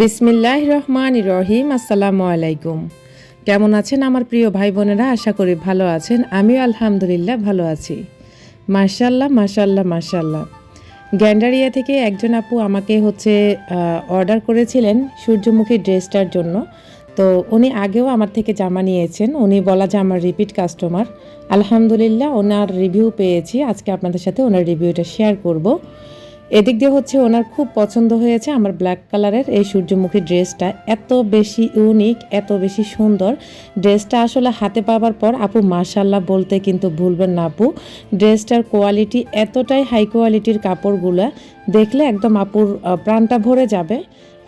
বিসমিল্লাহ রহমান রহিম, আসসালামু আলাইকুম। কেমন আছেন আমার প্রিয় ভাই বোনেরা? আশা করি ভালো আছেন। আমিও আলহামদুলিল্লাহ ভালো আছি। মাশাল্লাহ মাশাল্লাহ মাশাল্লাহ গ্যান্ডারিয়া থেকে একজন আপু আমাকে হচ্ছে অর্ডার করেছিলেন সূর্যমুখী ড্রেসটার জন্য। তো উনি আগেও আমার থেকে জামা নিয়েছেন। উনি বলা যে আমার রিপিট কাস্টমার আলহামদুলিল্লাহ, ওনার রিভিউ পেয়েছি। আজকে আপনাদের সাথে ওনার রিভিউটা শেয়ার করব। এদিক দিয়ে হচ্ছে ওনার খুব পছন্দ হয়েছে আমার ব্ল্যাক কালারের এই সূর্যমুখী ড্রেসটা। এত বেশি ইউনিক এত বেশি সুন্দর। ড্রেসটা আসলে হাতে পাওয়ার পর আপু মাশাল্লাহ বলতে কিন্তু ভুলবেন না আপু। ড্রেসটার কোয়ালিটি এতটাই হাই কোয়ালিটির কাপড়গুলা, দেখলে একদম আপুর প্রাণটা ভরে যাবে।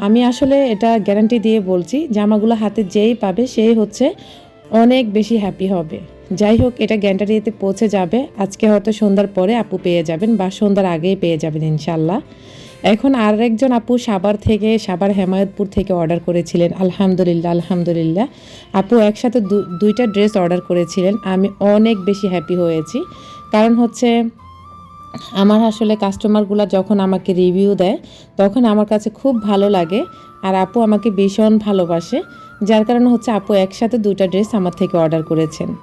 আমি আসলে এটা গ্যারান্টি দিয়ে বলছি, জামাগুলো হাতে যেই পাবে, সেই হচ্ছে অনেক বেশি হ্যাপি হবে। যাই হোক এটা গ্যান্টারিতে পৌঁছে যাবে। আজকে হয়তো সন্ধ্যার পরে আপু পেয়ে যাবেন বা সন্ধ্যার আগেই পেয়ে যাবেন ইনশাল্লাহ এখন আর একজন আপু সাবার থেকে, সাবার হেমায়তপুর থেকে অর্ডার করেছিলেন। আলহামদুলিল্লাহ আলহামদুলিল্লাহ। আপু একসাথে দুইটা ড্রেস অর্ডার করেছিলেন। আমি অনেক বেশি হ্যাপি হয়েছি। কারণ হচ্ছে, আমার আসলে কাস্টমারগুলো যখন আমাকে রিভিউ দেয়, তখন আমার কাছে খুব ভালো লাগে। আর আপু আমাকে ভীষণ ভালোবাসে। যার কারণে হচ্ছে আপু একসাথে দুইটা ড্রেস আমার থেকে অর্ডার করেছেন।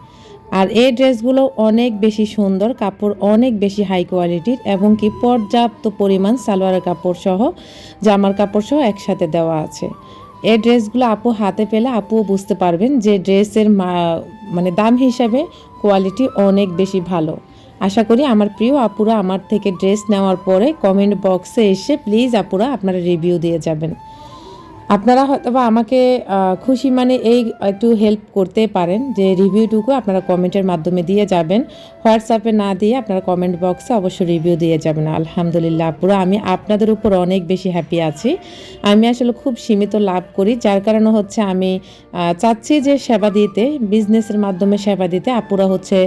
আর এই ড্রেসগুলো অনেক বেশি সুন্দর, কাপড় অনেক বেশি হাই কোয়ালিটির এবং কি পর্যাপ্ত পরিমাণ সালোয়ারের কাপড় সহ, জামার কাপড় সহ একসাথে দেওয়া আছে। এই ড্রেসগুলো আপু হাতে পেলে আপুও বুঝতে পারবেন যে ড্রেসের মানে দাম হিসাবে কোয়ালিটি অনেক বেশি ভালো। আশা করি আমার প্রিয় আপুরা আমার থেকে ড্রেস নেওয়ার পরে কমেন্ট বক্সে এসে প্লিজ আপুরা আপনারা রিভিউ দিয়ে যাবেন। আপনারা হয়তো বা আমাকে খুশি মানে এই একটু হেল্প করতে পারেন, যে রিভিউটুকু আপনারা কমেন্টের মাধ্যমে দিয়ে যাবেন। হোয়াটসঅ্যাপে না দিয়ে আপনারা কমেন্ট বক্সে অবশ্যই রিভিউ দিয়ে যাবেন। আলহামদুলিল্লাহ, আপুরা, আমি আপনাদের উপর অনেক বেশি হ্যাপি আছি। আমি আসলে খুব সীমিত লাভ করি, যার কারণে হচ্ছে আমি চাচ্ছি যে সেবা দিতে বিজনেসের মাধ্যমে সেবা দিতে, আপুরা হচ্ছে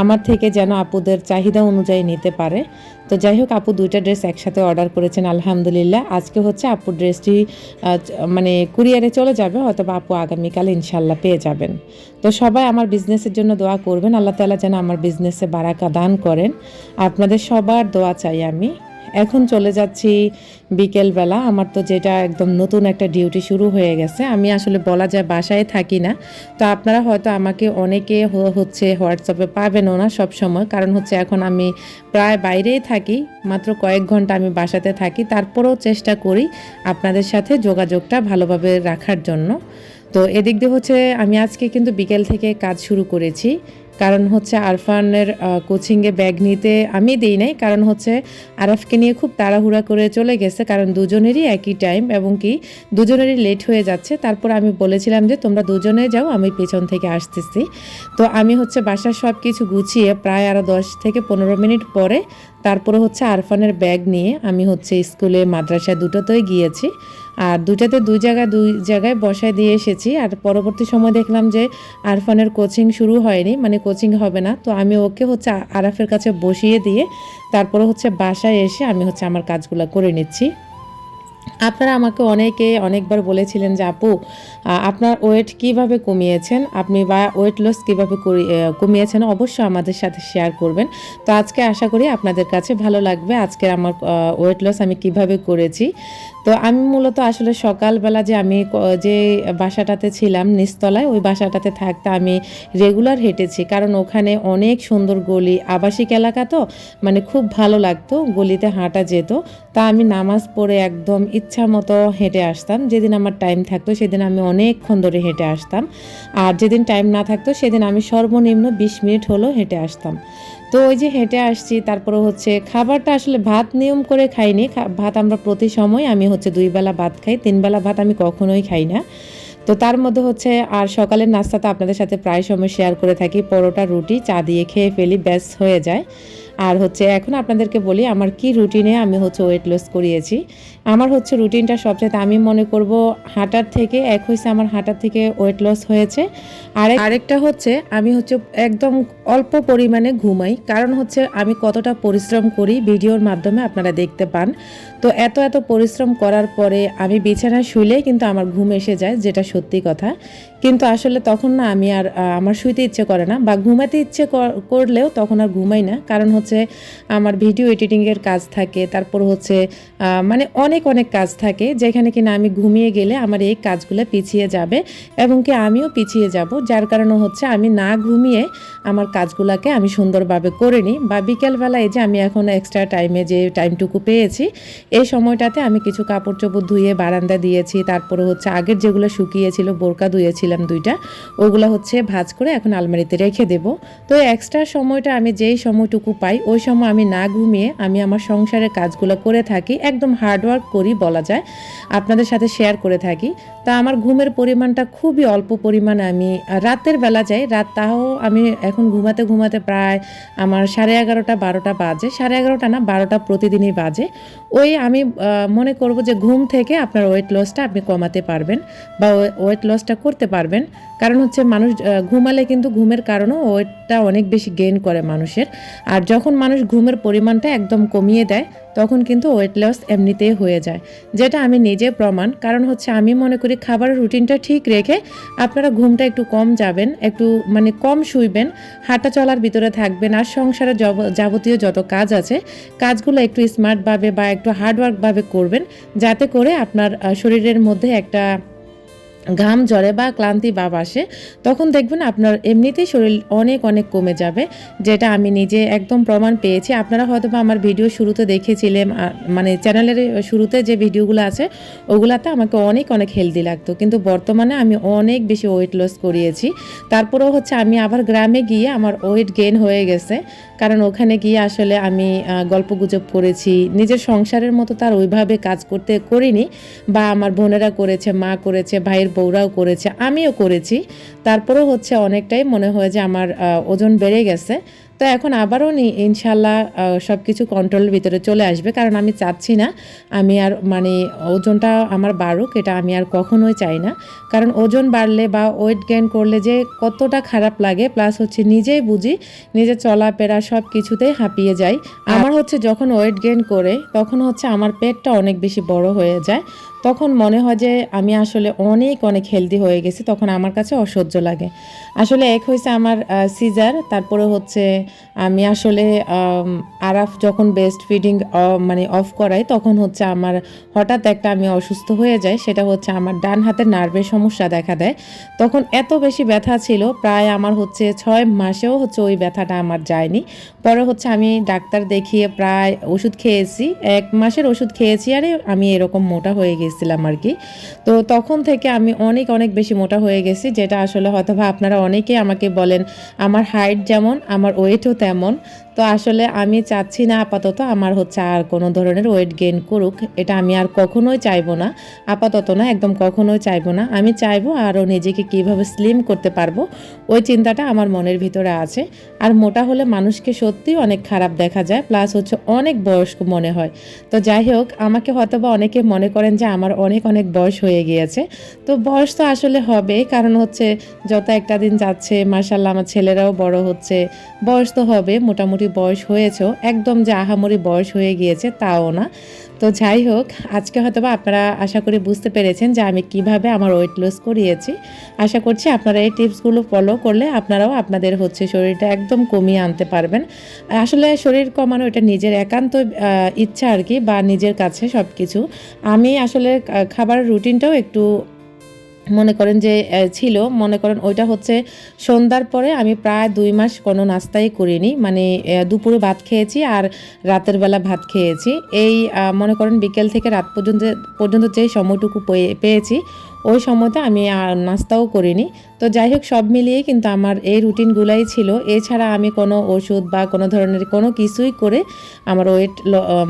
আমার থেকে যেন আপুদের চাহিদা অনুযায়ী নিতে পারে। তো যাই হোক, আপু দুইটা ড্রেস একসাথে অর্ডার করেছেন, আলহামদুলিল্লাহ। আজকে হচ্ছে আপু ড্রেসটি মানে কুরিয়ারে চলে যাবে, অথবা আপু আগামীকাল ইনশাল্লাহ পেয়ে যাবেন। তো সবাই আমার বিজনেসের জন্য দোয়া করবেন, আল্লাহ তালা যেন আমার বিজনেসে বারাকা দান করেন। আপনাদের সবার দোয়া চাই আমি। এখন চলে যাচ্ছি বিকেলবেলা আমার তো যেটা একদম নতুন একটা ডিউটি শুরু হয়ে গেছে। আমি আসলে বলা যায় বাসায় থাকি না। তো আপনারা হয়তো আমাকে অনেকে হচ্ছে হোয়াটসঅ্যাপে পাবেনও না সব সময়। কারণ হচ্ছে এখন আমি প্রায় বাইরেই থাকি। মাত্র কয়েক ঘণ্টা আমি বাসাতে থাকি। তারপরেও চেষ্টা করি আপনাদের সাথে যোগাযোগটা ভালোভাবে রাখার জন্য। তো এদিক দিয়ে হচ্ছে আমি আজকে কিন্তু বিকেল থেকে কাজ শুরু করেছি। কারণ হচ্ছে আরফানের কোচিংয়ে ব্যাগ নিতে আমি দিই নাই, কারণ হচ্ছে আরফকে নিয়ে খুব তাড়াহুড়া করে চলে গেছে, কারণ দুজনেরই একই টাইম এবং কি দুজনেরই লেট হয়ে যাচ্ছে। তারপর আমি বলেছিলাম যে, তোমরা দুজনে যাও, আমি পেছন থেকে আসতেছি। তো আমি হচ্ছে বাসার সব কিছু গুছিয়ে প্রায় আরও দশ থেকে পনেরো মিনিট পরে তারপরে হচ্ছে আরফানের ব্যাগ নিয়ে আমি হচ্ছে স্কুলে মাদ্রাসায় দুটোতেই গিয়েছি। আর দুটাতে দুই জায়গায় দুই জায়গায় বসায় দিয়ে এসেছি। আর পরবর্তী সময় দেখলাম যে আরফানের কোচিং শুরু হয়নি মানে কোচিং হবে না। তো আমি ওকে হচ্ছে আরাফের কাছে বসিয়ে দিয়ে তারপরে হচ্ছে বাসায় এসে আমি হচ্ছে আমার কাজগুলো করে নিচ্ছি। আপনারা আমাকে অনেকে অনেকবার বলেছিলেন যে, আপু আপনার ওয়েট কীভাবে কমিয়েছেন? আপনি বা ওয়েট লস কীভাবে কমিয়েছেন? অবশ্যই আমাদের সাথে শেয়ার করবেন। তো আজকে আশা করি আপনাদের কাছে ভালো লাগবে আজকে আমার ওয়েট লস আমি কীভাবে করেছি। তো আমি মূলত আসলে সকালবেলা যে আমি যে বাসাটাতে ছিলাম নিচতলায়, ওই বাসাটাতে থাকতে আমি রেগুলার হেঁটেছি। কারণ ওখানে অনেক সুন্দর গলি, আবাসিক এলাকা তো মানে খুব ভালো লাগতো, গলিতে হাঁটা যেত। তা আমি নামাজ পড়ে একদম ইচ্ছা মতো হেঁটে আসতাম। যেদিন আমার টাইম থাকতো সেদিন আমি অনেকক্ষণ ধরে হেঁটে আসতাম। আর যেদিন টাইম না থাকতো সেদিন আমি সর্বনিম্ন বিশ মিনিট হলেও হেঁটে আসতাম। তো ওই যে হেঁটে আসছি, তারপরে হচ্ছে খাবারটা আসলে ভাত নিয়ম করে খাইনি। ভাত আমরা প্রতি সময় আমি হচ্ছে দুই বেলা ভাত খাই, তিন বেলা ভাত আমি কখনোই খাই না। তো তার মধ্যে হচ্ছে আর সকালের নাস্তা তো আপনাদের সাথে প্রায় সময় শেয়ার করে থাকি। পরোটা, রুটি, চা দিয়ে খেয়ে ফেলি, ব্যাস হয়ে যায়। আর হচ্ছে এখন আপনাদেরকে বলি, আমার কি রুটিনে আমি হচ্ছে ওয়েট লস করিয়েছি। আমার হচ্ছে রুটিনটা সবচেয়ে আমি মনে করব হাঁটার থেকে, এক হয়েছে আমার হাঁটার থেকে ওয়েট লস হয়েছে। আর আরেকটা হচ্ছে আমি হচ্ছে একদম অল্প পরিমাণে ঘুমাই, কারণ হচ্ছে আমি কতটা পরিশ্রম করি ভিডিওর মাধ্যমে আপনারা দেখতে পান। তো এত এত পরিশ্রম করার পরে আমি বিছানায় শুইলেই কিন্তু আমার ঘুম এসে যায়, যেটা সত্যি কথা। কিন্তু আসলে তখন না আমি আর আমার শুইতে ইচ্ছে করে না বা ঘুমাতে ইচ্ছে কর- করলেও তখন আর ঘুমাই না। কারণ হচ্ছে আমার ভিডিও এডিটিংয়ের কাজ থাকে, তারপর হচ্ছে মানে অনেক অনেক কাজ থাকে যেখানে কিনা আমি ঘুমিয়ে গেলে আমার এই কাজগুলো পিছিয়ে যাবে এবং কি আমিও পিছিয়ে যাব। যার কারণে হচ্ছে আমি না ঘুমিয়ে আমার কাজগুলোকে আমি সুন্দরভাবে করে নিই বা বিকেলবেলা এই যে আমি এখন এক্সট্রা টাইমে যে টাইমটুকু পেয়েছি, এই সময়টাতে আমি কিছু কাপড় চোপড় ধুয়ে বারান্দা দিয়েছি, তারপরে হচ্ছে আগের যেগুলো শুকিয়েছিল, বোরকা ধুয়েছিলাম দুইটা। ওগুলো হচ্ছে ভাজ করে এখন আলমারিতে রেখে দেব। তো এক্সট্রা সময়টা আমি যেই সময়টুকু পাই, ওই সময় আমি না ঘুমিয়ে আমি আমার সংসারের কাজগুলো করে থাকি, একদম হার্ডওয়ার্ক করি বলা যায়। আপনাদের সাথে শেয়ার করে থাকি। তা আমার ঘুমের পরিমাণটা খুবই অল্প পরিমাণে আমি রাতের বেলা যাই, রাত তাও আমি এখন ঘুমাতে ঘুমাতে প্রায় আমার সাড়ে এগারোটা বারোটা বাজে, সাড়ে এগারোটা না বারোটা প্রতিদিনই বাজে। ওই আমি মনে করব যে ঘুম থেকে আপনার ওয়েট লসটা আপনি কমাতে পারবেন বা ওয়েট লসটা করতে পারবেন। কারণ হচ্ছে মানুষ ঘুমালে কিন্তু ঘুমের কারণেও ওয়েটটা অনেক বেশি গেইন করে মানুষের। আর যখন মানুষ ঘুমের পরিমাণটা একদম কমিয়ে দেয়, তখন কিন্তু ওয়েট লস এমনিতেই হয়ে যায়। যেটা আমি নিজে প্রমাণ, কারণ হচ্ছে আমি মনে করি খাবারের রুটিনটা ঠিক রেখে আপনারা ঘুমটা একটু কম যাবেন, একটু মানে কম শুইবেন, হাঁটা চলার ভিতরে থাকবেন, আর সংসারে যাবতীয় যত কাজ আছে, কাজগুলো একটু স্মার্টভাবে বা একটু হার্ডওয়ার্কভাবে করবেন, যাতে করে আপনার শরীরের মধ্যে একটা ঘাম জ্বরে বা ক্লান্তি ভাব আসে তখন দেখবেন আপনার এমনিতেই শরীর অনেক অনেক কমে যাবে যেটা আমি নিজে একদম প্রমাণ পেয়েছি। আপনারা হয়তো বা আমার ভিডিও শুরুতে দেখেছিলেন মানে চ্যানেলের শুরুতে যে ভিডিওগুলো আছে ওগুলাতে আমাকে অনেক অনেক হেলদি লাগতো। কিন্তু বর্তমানে আমি অনেক বেশি ওয়েট লস করিয়েছি। তারপরেও হচ্ছে আমি আবার গ্রামে গিয়ে আমার ওয়েট গেন হয়ে গেছে। কারণ ওখানে গিয়ে আসলে আমি আহ, গল্পগুজব করেছি। নিজের সংসারের মতো তার ওইভাবে কাজ করতে করিনি বা আমার বোনেরা করেছে মা করেছে ভাইয়ের বউরাও করেছে আমিও করেছি। তারপরেও হচ্ছে অনেকটাই মনে হয় যে আমার ওজন বেড়ে গেছে। তো এখন আবারও ইনশাল্লাহ সব কিছু কন্ট্রোলের ভিতরে চলে আসবে। কারণ আমি চাচ্ছি না, আমি আর মানে ওজনটা আমার বাড়ুক, এটা আমি আর কখনোই চাই না। কারণ ওজন বাড়লে বা ওয়েট গেইন করলে যে কতটা খারাপ লাগে প্লাস হচ্ছে নিজেই বুঝি নিজের চলাফেরা সব কিছুতেই হাঁপিয়ে যাই। আমার হচ্ছে যখন ওয়েট গেইন করে, তখন হচ্ছে আমার পেটটা অনেক বেশি বড় হয়ে যায়। তখন মনে হয় যে আমি আসলে অনেক অনেক হেলদি হয়ে গেছি, তখন আমার কাছে অসহ্য লাগে। আসলে এক হয়েছে আমার সিজার তারপরে হচ্ছে আমি আসলে আরাফ যখন বেস্ট ফিডিং মানে অফ করাই তখন হচ্ছে আমার হঠাৎ একটা আমি অসুস্থ হয়ে যাই, সেটা হচ্ছে আমার ডান হাতের নার্ভের সমস্যা দেখা দেয়। তখন এত বেশি ব্যথা ছিল, প্রায় আমার হচ্ছে ছয় মাসেও হচ্ছে ওই ব্যথাটা আমার যায়নি। পরে হচ্ছে আমি ডাক্তার দেখিয়ে প্রায় ওষুধ খেয়েছি, এক মাসের ওষুধ খেয়েছি, আরে আমি এরকম মোটা হয়ে গেছিলাম আর কি। তো তখন থেকে আমি অনেক অনেক বেশি মোটা হয়ে গেছি, যেটা আসলে হয়তোবা আপনারা অনেকেই আমাকে বলেন, আমার হাইট যেমন, আমার ওয়েটও তেমন। তো আসলে আমি চাচ্ছি না আপাতত আমার হচ্ছে আর কোনো ধরনের ওয়েট গেইন করুক, এটা আমি আর কখনোই চাইব না, আপাতত না, একদম কখনোই চাইব না। আমি চাইব আরও নিজেকে কীভাবে স্লিম করতে পারব, ওই চিন্তাটা আমার মনের ভিতরে আছে। আর মোটা হলে মানুষকে সত্যি অনেক খারাপ দেখা যায় প্লাস হচ্ছে অনেক বয়স্ক মনে হয়। তো যাই হোক, আমাকে হয়তো বা অনেকে মনে করেন যে আমার অনেক অনেক বয়স হয়ে গিয়েছে। তো বয়স তো আসলে হবে কারণ হচ্ছে যত একটা দিন যাচ্ছে মার্শাল্লাহ আমার ছেলেরাও বড় হচ্ছে, বয়স তো হবে, মোটামুটি বয়স হয়েছেও একদম যে আহামরি বয়স হয়ে গিয়েছে তাও না। তো যাই হোক আজকে হয়তো বা আপনারা আশা করি বুঝতে পেরেছেন যে আমি কীভাবে আমার ওয়েট লস করিয়েছি। আশা করছি আপনারা এই টিপসগুলো ফলো করলে আপনারাও আপনাদের হচ্ছে শরীরটা একদম কমিয়ে আনতে পারবেন। আসলে শরীর কমানো এটা নিজের একান্ত ইচ্ছা আর কি বা নিজের কাছে সব কিছু আমি আসলে আহ, খাবারের রুটিনটাও একটু মনে করেন যে ছিল। মনে করেন ওইটা হচ্ছে সন্ধ্যার পরে আমি প্রায় দুই মাস কোনো নাস্তাই করিনি। মানে দুপুরে ভাত খেয়েছি আর রাতের বেলা ভাত খেয়েছি। এই মনে করেন বিকেল থেকে রাত পর্যন্ত পর্যন্ত যে সময়টুকু পেয়ে- পেয়েছি ওই সময়তে আমি আর নাস্তাও করিনি। তো যাই হোক সব মিলিয়ে কিন্তু আমার এই রুটিনগুলাই ছিল। এছাড়া আমি কোনো ওষুধ বা কোনো ধরনের কোনো কিছুই করে আমার ওয়েট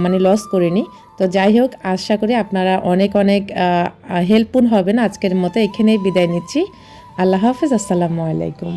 মানে লস করিনি। তো যাই হোক আশা করি আপনারা অনেক অনেক হেল্পফুল হবেন। আজকের মতো এখানেই বিদায় নিচ্ছি। আল্লাহ হাফেজ, আসসালামু আলাইকুম।